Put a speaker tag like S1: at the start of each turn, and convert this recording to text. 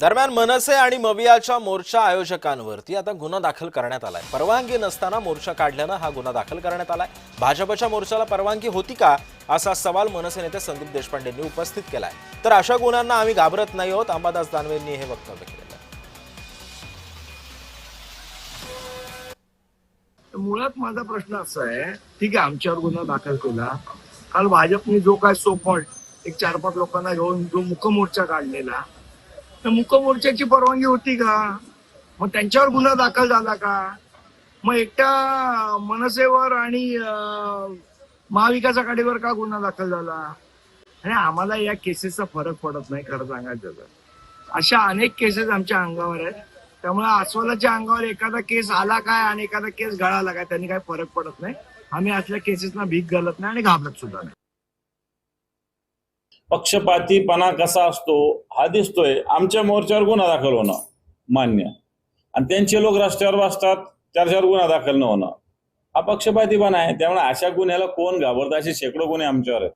S1: दरम्यान मनसे आणि मवियाच्या मोर्चा आयोजकांवरती आता गुन्हा दाखल करण्यात आलाय. परवानगी नसताना मोर्चा काढल्यानं हा गुन्हा दाखल करण्यात आलाय. भाजपच्या मोर्चाला परवानगी होती का? असा सवाल मनसे नेते संदीप देशपांडेंनी उपस्थित केलाय. तर अशा गुन्ह्यांना आम्ही घाबरत नाही आहोत. अंबादास दानवेंनी हे वक्तव्य
S2: केलं मुळात माझा प्रश्न असा आहे ठीक आहे आमच्यावर गुन्हा दाखल केला. काल भाजपने जो काय सोपट एक चार पाच लोकांना घेऊन जो मुकमोर्चा काढलेला तर मुकमोर्चाची परवानगी होती का? मग त्यांच्यावर गुन्हा दाखल झाला का? मग एकट्या मनसेवर आणि महाविकास आघाडीवर का गुन्हा दाखल झाला? आणि आम्हाला या केसेसचा फरक पडत नाही खरं सांगायचं तर. अशा अनेक केसेस आमच्या अंगावर आहेत. त्यामुळे अस्वलाच्या अंगावर एखादा केस आला काय आणि एखादा केस गळाला काय त्यांनी काय फरक पडत नाही. आम्ही असल्या केसेसना भीक घालत नाही आणि घाबरत सुद्धा नाही.
S3: पक्षपातीपणा कसा असतो हा दिसतोय. आमच्या मोर्चावर गुन्हा दाखल होणं मान्य. आणि त्यांचे लोक रस्त्यावर बसतात त्याच्यावर गुन्हा दाखल न होणं. हा पक्षपातीपणा आहे. त्यामुळे अशा गुन्ह्याला कोण घाबरतं? असे शेकडो गुन्हे आमच्यावर आहेत.